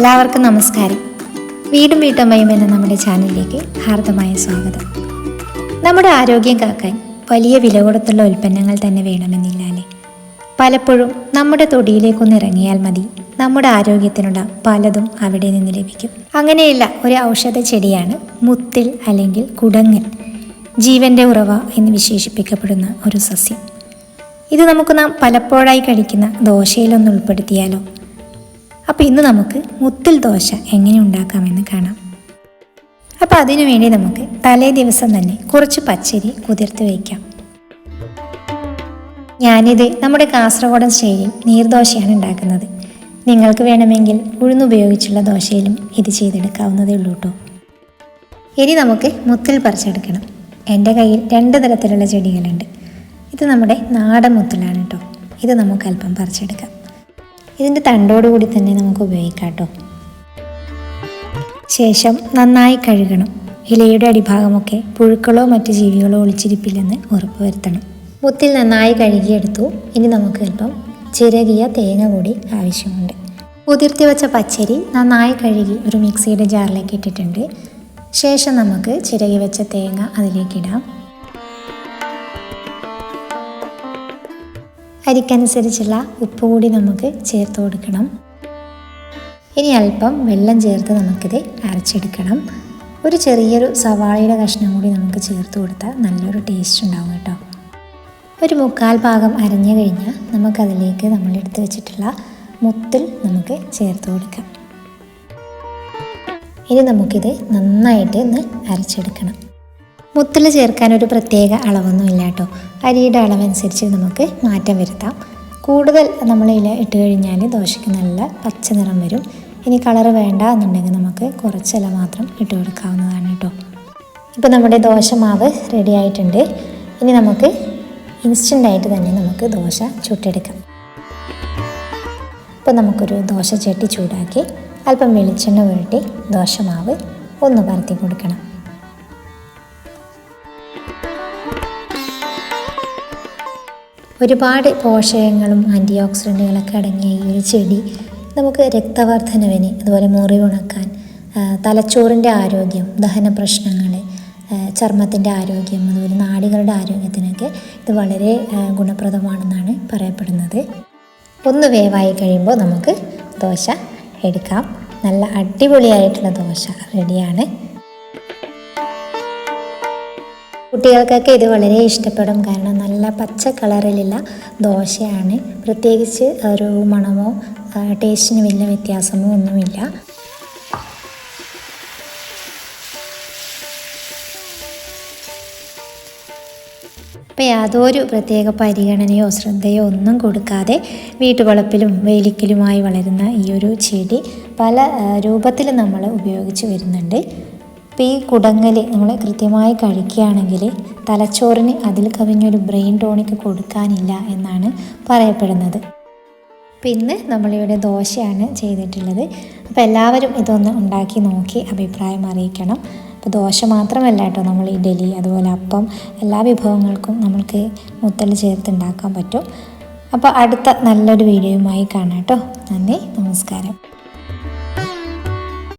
എല്ലാവർക്കും നമസ്കാരം. വീടും വീട്ടമ്മയും എന്ന നമ്മുടെ ചാനലിലേക്ക് ഹാർദമായ സ്വാഗതം. നമ്മുടെ ആരോഗ്യം കാക്കാൻ വലിയ വില കൊടുത്തുള്ള ഉൽപ്പന്നങ്ങൾ തന്നെ വേണമെന്നില്ല അല്ലേ? പലപ്പോഴും നമ്മുടെ തൊടിയിലേക്കൊന്ന് ഇറങ്ങിയാൽ മതി. നമ്മുടെ ആരോഗ്യത്തിനുള്ള പലതും അവിടെ നിന്ന് ലഭിക്കും. അങ്ങനെയുള്ള ഒരു ഔഷധ ചെടിയാണ് മുത്തിൽ അല്ലെങ്കിൽ കുടങ്ങൻ ജീവന്റെ ഉറവ എന്ന് വിശേഷിപ്പിക്കപ്പെടുന്ന ഒരു സസ്യം. ഇത് നമുക്ക് നാം പലപ്പോഴായി കഴിക്കുന്ന ദോശയിലൊന്ന് ഉൾപ്പെടുത്തിയാലോ? അപ്പോൾ ഇന്ന് നമുക്ക് മുത്തിൽ ദോശ എങ്ങനെ ഉണ്ടാക്കാമെന്ന് കാണാം. അപ്പോൾ അതിനു വേണ്ടി നമുക്ക് തലേ ദിവസം തന്നെ കുറച്ച് പച്ചരി കുതിർത്ത് വയ്ക്കാം ഞാനിത് നമ്മുടെ കാസർഗോഡൻ സ്റ്റൈലിൽ നീർദോശയാണ് ഉണ്ടാക്കുന്നത്. നിങ്ങൾക്ക് വേണമെങ്കിൽ ഉഴുന്നുപയോഗിച്ചുള്ള ദോശയിലും ഇത് ചെയ്തെടുക്കാവുന്നതേ ഉള്ളൂ കേട്ടോ ഇനി നമുക്ക് മുത്തിൽ പറിച്ചെടുക്കണം. എന്റെ കയ്യിൽ രണ്ട് തരത്തിലുള്ള ചെടികളുണ്ട്. ഇത് നമ്മുടെ നാടൻ മുത്തിലാണ് കേട്ടോ ഇത് നമുക്ക് അല്പം പറിച്ചെടുക്കാം. ഇതിന്റെ തണ്ടോടുകൂടി തന്നെ നമുക്ക് ഉപയോഗിക്കാം കേട്ടോ ശേഷം നന്നായി കഴുകണം. ഇലയുടെ അടിഭാഗമൊക്കെ പുഴുക്കളോ മറ്റു ജീവികളോ ഒളിച്ചിരിപ്പില്ലെന്ന് ഉറപ്പുവരുത്തണം. മുത്തിൽ നന്നായി കഴുകിയെടുത്തു. ഇനി നമുക്ക് അല്പം ചിരകിയ തേങ്ങ കൂടി ആവശ്യമുണ്ട്. കുതിർത്തി വെച്ച പച്ചരി നന്നായി കഴുകി ഒരു മിക്സിയുടെ ജാറിലേക്ക് ഇട്ടിട്ടുണ്ട്. ശേഷം നമുക്ക് ചിരകി വെച്ച തേങ്ങ അതിലേക്കിടാം അരിക്കനുസരിച്ചുള്ള ഉപ്പ് കൂടി നമുക്ക് ചേർത്ത് കൊടുക്കണം. ഇനി അല്പം വെള്ളം ചേർത്ത് നമുക്കിത് അരച്ചെടുക്കണം. ഒരു ചെറിയൊരു സവാളയുടെ കഷ്ണം കൂടി നമുക്ക് ചേർത്ത് കൊടുത്താൽ നല്ലൊരു ടേസ്റ്റ് ഉണ്ടാവും കേട്ടോ. ഒരു മുക്കാൽ ഭാഗം അരഞ്ഞു കഴിഞ്ഞാൽ നമുക്കതിലേക്ക് നമ്മൾ എടുത്ത് വെച്ചിട്ടുള്ള മുത്തിൽ നമുക്ക് ചേർത്ത് കൊടുക്കാം. ഇനി നമുക്കിത് നന്നായിട്ട് ഒന്ന് അരച്ചെടുക്കണം. മുത്തിൽ ചേർക്കാൻ ഒരു പ്രത്യേക അളവൊന്നും ഇല്ല കേട്ടോ. അരിയുടെ അളവനുസരിച്ച് നമുക്ക് മാറ്റം വരുത്താം. കൂടുതൽ നമ്മൾ ഇല ഇട്ട് കഴിഞ്ഞാൽ ദോശയ്ക്ക് നല്ല പച്ച നിറം വരും. ഇനി കളർ വേണ്ട എന്നുണ്ടെങ്കിൽ നമുക്ക് കുറച്ചില മാത്രം ഇട്ട് കൊടുക്കാവുന്നതാണ് കേട്ടോ. ഇപ്പോൾ നമ്മുടെ ദോശ മാവ് റെഡി ആയിട്ടുണ്ട്. ഇനി നമുക്ക് ഇൻസ്റ്റന്റായിട്ട് തന്നെ നമുക്ക് ദോശ ചുട്ടെടുക്കാം. ഇപ്പോൾ നമുക്കൊരു ദോശ ചട്ടി ചൂടാക്കി അല്പം വെളിച്ചെണ്ണ പുരട്ടി ദോശമാവ് ഒന്ന് പരത്തി കൊടുക്കണം. ഒരുപാട് പോഷകങ്ങളും ആന്റി ഓക്സിഡന്റുകളൊക്കെ അടങ്ങിയ ഈ ഒരു ചെടി നമുക്ക് രക്തവർദ്ധനവിന് അതുപോലെ മുറിവുണക്കാൻ ഉണക്കാൻ തലച്ചോറിന്റെ ആരോഗ്യം ദഹന പ്രശ്നങ്ങൾ ചർമ്മത്തിന്റെ ആരോഗ്യം അതുപോലെ നാടികളുടെ ആരോഗ്യത്തിനൊക്കെ ഇത് വളരെ ഗുണപ്രദമാണെന്നാണ് പറയപ്പെടുന്നത്. ഒന്ന് വേവായി കഴിയുമ്പോൾ നമുക്ക് ദോശ എടുക്കാം. നല്ല അടിപൊളിയായിട്ടുള്ള ദോശ റെഡിയാണ്. കുട്ടികൾക്കൊക്കെ ഇത് വളരെ ഇഷ്ടപ്പെടും. കാരണം നല്ല പച്ച കളറിലുള്ള ദോശയാണ്. പ്രത്യേകിച്ച് ഒരു മണമോ ടേസ്റ്റിന് വലിയ വ്യത്യാസമോ ഒന്നുമില്ല. അപ്പോൾ യാതൊരു പ്രത്യേക പരിഗണനയോ ശ്രദ്ധയോ ഒന്നും കൊടുക്കാതെ വീട്ടുവളപ്പിലും വേലിക്കലുമായി വളരുന്ന ഈ ഒരു ചെടി പല രൂപത്തിൽ നമ്മൾ ഉപയോഗിച്ച് വരുന്നുണ്ട്. അപ്പോൾ ഈ കുടങ്ങൽ നമ്മൾ കൃത്യമായി കഴിക്കുകയാണെങ്കിൽ തലച്ചോറിന് അതിൽ കവിഞ്ഞൊരു ബ്രെയിൻ ടോണിക്ക് കൊടുക്കാനില്ല എന്നാണ് പറയപ്പെടുന്നത്. പിന്നെ നമ്മളിവിടെ ദോശയാണ് ചെയ്തിട്ടുള്ളത്. അപ്പോൾ എല്ലാവരും ഇതൊന്ന് ഉണ്ടാക്കി നോക്കി അഭിപ്രായം അറിയിക്കണം. അപ്പോൾ ദോശ മാത്രമല്ല കേട്ടോ നമ്മൾ ഇഡലി അതുപോലെ അപ്പം എല്ലാ വിഭവങ്ങൾക്കും നമ്മൾക്ക് മുത്തൽ ചേർത്ത് ഉണ്ടാക്കാൻ പറ്റും. അപ്പോൾ അടുത്ത നല്ലൊരു വീഡിയോയുമായി കാണാം കേട്ടോ. നന്ദി നമസ്കാരം.